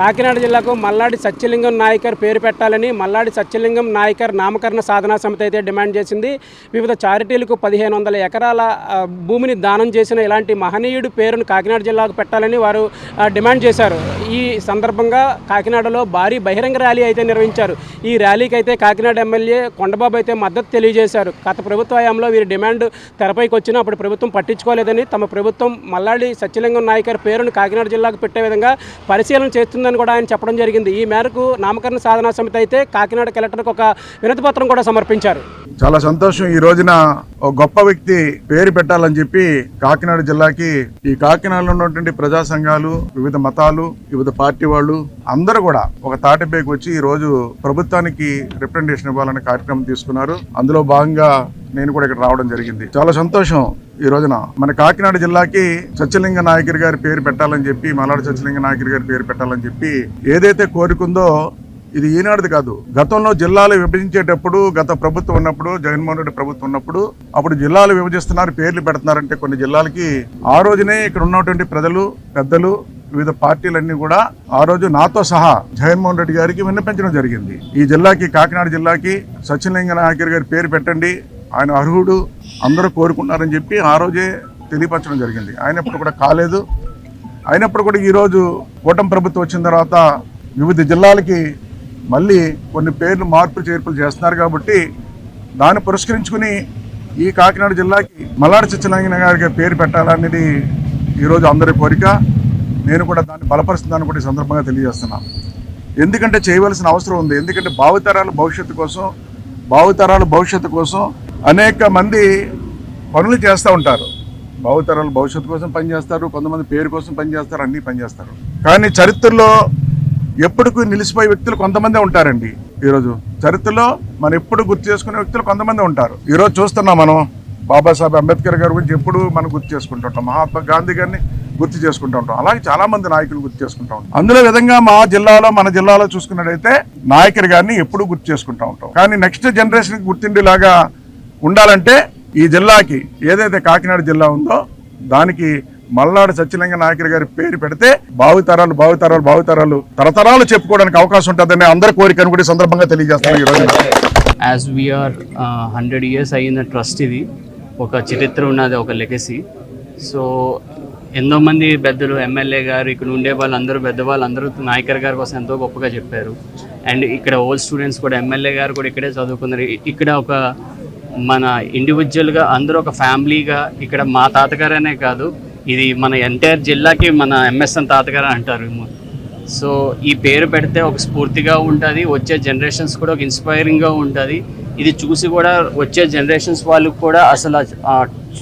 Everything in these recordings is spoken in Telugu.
కాకినాడ జిల్లాకు మల్లాడి సత్యలింగం నాయకర్ పేరు పెట్టాలని మల్లాడి సత్యలింగం నాయకర్ నామకరణ సాధనా సమితి అయితే డిమాండ్ చేసింది. వివిధ చారిటీలకు పదిహేను వందల ఎకరాల భూమిని దానం చేసిన ఇలాంటి మహనీయుడి పేరును కాకినాడ జిల్లాకు పెట్టాలని వారు డిమాండ్ చేశారు. ఈ సందర్భంగా కాకినాడలో భారీ బహిరంగ ర్యాలీ అయితే నిర్వహించారు. ఈ ర్యాలీకి అయితే కాకినాడ ఎమ్మెల్యే కొండబాబు అయితే మద్దతు తెలియజేశారు. గత ప్రభుత్వ హయాంలో వీరి డిమాండ్ తెరపైకి వచ్చినా అప్పుడు ప్రభుత్వం పట్టించుకోలేదని తమ ప్రభుత్వం మల్లాడి సత్యలింగం నాయకర్ పేరును కాకినాడ జిల్లాకు పెట్టే విధంగా పరిశీలన చేస్తుందని కూడా ఆయన చెప్పడం జరిగింది. ఈ మేరకు నామకరణ సాధనా సమితి అయితే కాకినాడ కలెక్టర్కి ఒక వినతి పత్రం కూడా సమర్పించారు. చాలా సంతోషం. ఈ రోజున ఒక గొప్ప వ్యక్తి పేరు పెట్టాలని చెప్పి కాకినాడ జిల్లాకి ఈ కాకినాడలో ఉన్నటువంటి ప్రజా సంఘాలు వివిధ మతాలు వివిధ పార్టీ వాళ్ళు అందరూ కూడా ఒక తాటిపైకి వచ్చి ఈ రోజు ప్రభుత్వానికి రిప్రజెంటేషన్ ఇవ్వాలనే కార్యక్రమం తీసుకున్నారు. అందులో భాగంగా నేను కూడా ఇక్కడ రావడం జరిగింది. చాలా సంతోషం. ఈ రోజున మన కాకినాడ జిల్లాకి సత్యలింగ నాయకర్ గారి పేరు పెట్టాలని చెప్పి మలాడు సత్యలింగ నాయకర్ గారి పేరు పెట్టాలని చెప్పి ఏదైతే కోరుకుందో ఇది ఈనాడుది కాదు. గతంలో జిల్లాలు విభజించేటప్పుడు గత ప్రభుత్వం ఉన్నప్పుడు జగన్మోహన్ రెడ్డి ప్రభుత్వం ఉన్నప్పుడు అప్పుడు జిల్లాలు విభజిస్తున్నారు పేర్లు పెడుతున్నారంటే కొన్ని జిల్లాలకి ఆ రోజునే ఇక్కడ ఉన్నటువంటి ప్రజలు పెద్దలు వివిధ పార్టీలన్నీ కూడా ఆ రోజు నాతో సహా జగన్మోహన్ రెడ్డి గారికి విన్నపించడం జరిగింది. ఈ జిల్లాకి కాకినాడ జిల్లాకి సత్యలింగ నాయకర్ గారి పేరు పెట్టండి. ఆయన అర్హుడు. అందరూ కోరుకున్నారని చెప్పి ఆ రోజే తెలియపరచడం జరిగింది. అయినప్పుడు కూడా కాలేదు. అయినప్పుడు కూడా ఈరోజు కూటమి ప్రభుత్వం వచ్చిన తర్వాత వివిధ జిల్లాలకి మళ్ళీ కొన్ని పేర్లు మార్పులు చేర్పులు చేస్తున్నారు కాబట్టి దాన్ని పురస్కరించుకుని ఈ కాకినాడ జిల్లాకి మల్లాడి సత్యనారాయణ గారికి పేరు పెట్టాలనేది ఈరోజు అందరి కోరిక. నేను కూడా దాన్ని బలపరుస్తుందని కూడా ఈ సందర్భంగా తెలియజేస్తున్నాను ఎందుకంటే చేయవలసిన అవసరం ఉంది. ఎందుకంటే భావితరాల భవిష్యత్తు కోసం భావితరాల భవిష్యత్తు కోసం అనేక మంది పనులు చేస్తూ ఉంటారు. భావతరాలు భవిష్యత్తు కోసం పనిచేస్తారు కొంతమంది పేరు కోసం పనిచేస్తారు అన్నీ పనిచేస్తారు. కానీ చరిత్రలో ఎప్పటికూ నిలిచిపోయే వ్యక్తులు కొంతమందే ఉంటారండి. ఈరోజు చరిత్రలో మనం ఎప్పుడు గుర్తు చేసుకునే వ్యక్తులు కొంతమంది ఉంటారు. ఈరోజు చూస్తున్నాం మనం బాబాసాహెబ్ అంబేద్కర్ గారి గురించి ఎప్పుడు మనం గుర్తు చేసుకుంటుంటాం మహాత్మా గాంధీ గారిని గుర్తు చేసుకుంటూ ఉంటాం. అలాగే చాలా మంది నాయకులు గుర్తు చేసుకుంటూ ఉంటాం. అందులో విధంగా మా జిల్లాలో మన జిల్లాలో చూసుకున్నట్టయితే నాయకుడి గారిని ఎప్పుడు గుర్తు చేసుకుంటూ ఉంటాం. కానీ నెక్స్ట్ జనరేషన్కి గుర్తిండేలాగా ఉండాలంటే ఈ జిల్లాకి ఏదైతే కాకినాడ జిల్లా ఉందో దానికి మల్నాడు సత్యలింగ నాయకులు గారి పేరు పెడితే భావితరాలు భావితరాలు భావితరాలు తరతరాలు చెప్పుకోవడానికి అవకాశం ఉంటుందని అందరి కోరికను కూడా సందర్భంగా తెలియజేస్తాను ఈరోజు as we are hundred years అయిన ట్రస్ట్ ఇది. ఒక చరిత్ర ఉన్నది ఒక లెగసీ సో ఎంతో మంది పెద్దలు ఎమ్మెల్యే గారు ఇక్కడ ఉండే వాళ్ళందరూ పెద్దవాళ్ళు అందరూ నాయకర్ గారి కోసం ఎంతో గొప్పగా చెప్పారు. అండ్ ఇక్కడ ఓల్డ్ స్టూడెంట్స్ కూడా ఎమ్మెల్యే గారు కూడా ఇక్కడే చదువుకున్నారు. ఇక్కడ ఒక మన ఇండివిజువల్గా అందరూ ఒక ఫ్యామిలీగా ఇక్కడ మా తాతగారనే కాదు ఇది మన ఎంటైర్ జిల్లాకి మన ఎంఎస్ఎన్ తాతగారు అంటారు. సో ఈ పేరు పెడితే ఒక స్ఫూర్తిగా ఉంటుంది వచ్చే జనరేషన్స్ కూడా ఒక ఇన్స్పైరింగ్గా ఉంటుంది. ఇది చూసి కూడా వచ్చే జనరేషన్స్ వాళ్ళకు కూడా అసలు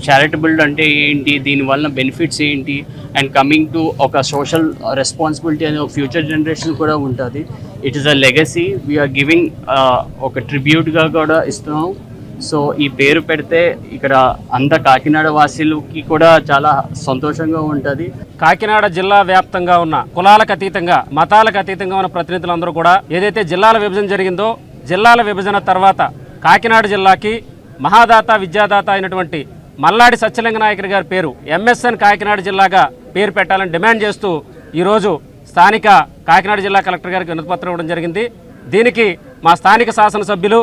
చారిటబుల్ అంటే ఏంటి దీనివల్ల బెనిఫిట్స్ ఏంటి అండ్ కమింగ్ టు ఒక సోషల్ రెస్పాన్సిబిలిటీ అనేది ఒక ఫ్యూచర్ జనరేషన్ కూడా ఉంటుంది. It is a legacy we are giving ఒక ట్రిబ్యూట్గా కూడా ఇస్తున్నాం. సో ఈ పేరు పెడితే ఇక్కడ అంత కాకినాడ వాసులకి కూడా చాలా సంతోషంగా ఉంటుంది. కాకినాడ జిల్లా వ్యాప్తంగా ఉన్న కులాలకు అతీతంగా మతాలకు అతీతంగా ఉన్న ప్రతినిధులందరూ కూడా ఏదైతే జిల్లాల విభజన జరిగిందో జిల్లాల విభజన తర్వాత కాకినాడ జిల్లాకి మహాదాత విద్యాదాత అయినటువంటి మల్లాడి సత్యలింగ నాయకుడి గారి పేరు ఎంఎస్ఎన్ కాకినాడ జిల్లాగా పేరు పెట్టాలని డిమాండ్ చేస్తూ ఈరోజు స్థానిక కాకినాడ జిల్లా కలెక్టర్ గారికి వినతిపత్రం ఇవ్వడం జరిగింది. దీనికి మా స్థానిక శాసనసభ్యులు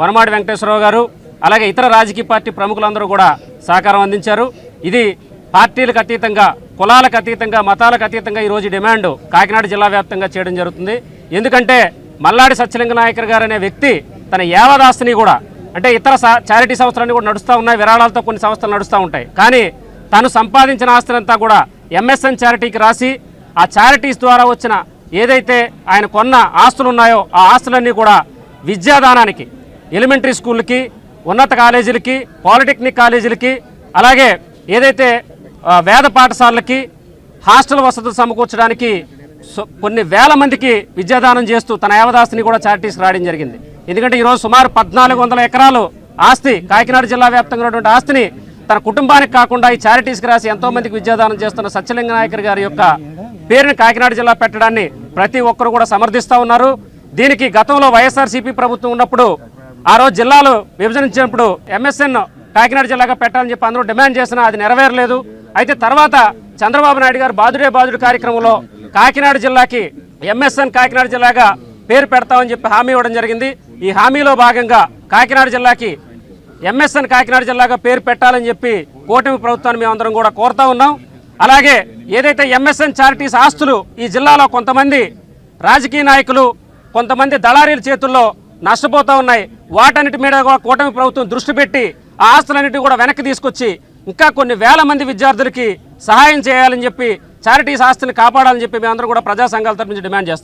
వనమాడి వెంకటేశ్వరరావు గారు అలాగే ఇతర రాజకీయ పార్టీ ప్రముఖులందరూ కూడా సహకారం అందించారు. ఇది పార్టీలకు అతీతంగా కులాలకు అతీతంగా మతాలకు అతీతంగా ఈరోజు డిమాండ్ కాకినాడ జిల్లా వ్యాప్తంగా చేయడం జరుగుతుంది. ఎందుకంటే మల్లాడి సత్యలింగ నాయకర్ గారు అనే వ్యక్తి తన యావదాస్తిని కూడా అంటే ఇతర చారిటీ సంస్థలన్నీ కూడా నడుస్తూ ఉన్నాయి విరాళాలతో కొన్ని సంస్థలు నడుస్తూ ఉంటాయి. కానీ తను సంపాదించిన ఆస్తులంతా కూడా ఎంఎస్ఎన్ చారిటీకి రాసి ఆ చారిటీస్ ద్వారా వచ్చిన ఏదైతే ఆయన కొన్న ఆస్తులు ఉన్నాయో ఆ ఆస్తులన్నీ కూడా విద్యాదానానికి ఎలిమెంటరీ స్కూళ్ళకి ఉన్నత కాలేజీలకి పాలిటెక్నిక్ కాలేజీలకి అలాగే ఏదైతే వేద పాఠశాలలకి హాస్టల్ వసతులు సమకూర్చడానికి సో- కొన్ని వేల మందికి విద్యాదానం చేస్తూ తన యావదాస్తిని కూడా చారిటీస్ రాయడం జరిగింది. ఎందుకంటే ఈరోజు సుమారు పద్నాలుగు వందల ఎకరాలు ఆస్తి కాకినాడ జిల్లా వ్యాప్తంగా ఉన్నటువంటి ఆస్తిని తన కుటుంబానికి కాకుండా ఈ చారిటీస్కి రాసి ఎంతోమందికి విద్యాదానం చేస్తున్న సత్యలింగ నాయకర్ గారి యొక్క పేరుని కాకినాడ జిల్లా పెట్టడాన్ని ప్రతి ఒక్కరు కూడా సమర్థిస్తూ ఉన్నారు. దీనికి గతంలో వైఎస్ఆర్సీపీ ప్రభుత్వం ఉన్నప్పుడు ఆ రోజు జిల్లాలు విభజించినప్పుడు ఎంఎస్ఎన్ కాకినాడ జిల్లాగా పెట్టాలని చెప్పి అందరూ డిమాండ్ చేసినా అది నెరవేరలేదు. అయితే తర్వాత చంద్రబాబు నాయుడు గారు బాదుడే బాదుడు కార్యక్రమంలో కాకినాడ జిల్లాకి ఎంఎస్ఎన్ కాకినాడ జిల్లాగా పేరు పెడతామని చెప్పి హామీ ఇవ్వడం జరిగింది. ఈ హామీలో భాగంగా కాకినాడ జిల్లాకి ఎంఎస్ఎన్ కాకినాడ జిల్లాగా పేరు పెట్టాలని చెప్పి కూటమి ప్రభుత్వాన్ని మేమందరం కూడా కోరుతా ఉన్నాం. అలాగే ఏదైతే ఎంఎస్ఎన్ చారిటీస్ ఆస్తులు ఈ జిల్లాలో కొంతమంది రాజకీయ నాయకులు కొంతమంది దళారీల చేతుల్లో నష్టపోతూ ఉన్నాయి. వాటన్నిటి మీద కూడా కూటమి ప్రభుత్వం దృష్టి పెట్టి ఆ ఆస్తులన్నిటి కూడా వెనక్కి తీసుకొచ్చి ఇంకా కొన్ని వేల మంది విద్యార్థులకి సహాయం చేయాలని చెప్పి చారిటీస్ ఆస్తిని కాపాడాలని చెప్పి మేమందరం కూడా ప్రజా సంఘాల తరపు నుంచి డిమాండ్ చేస్తాం.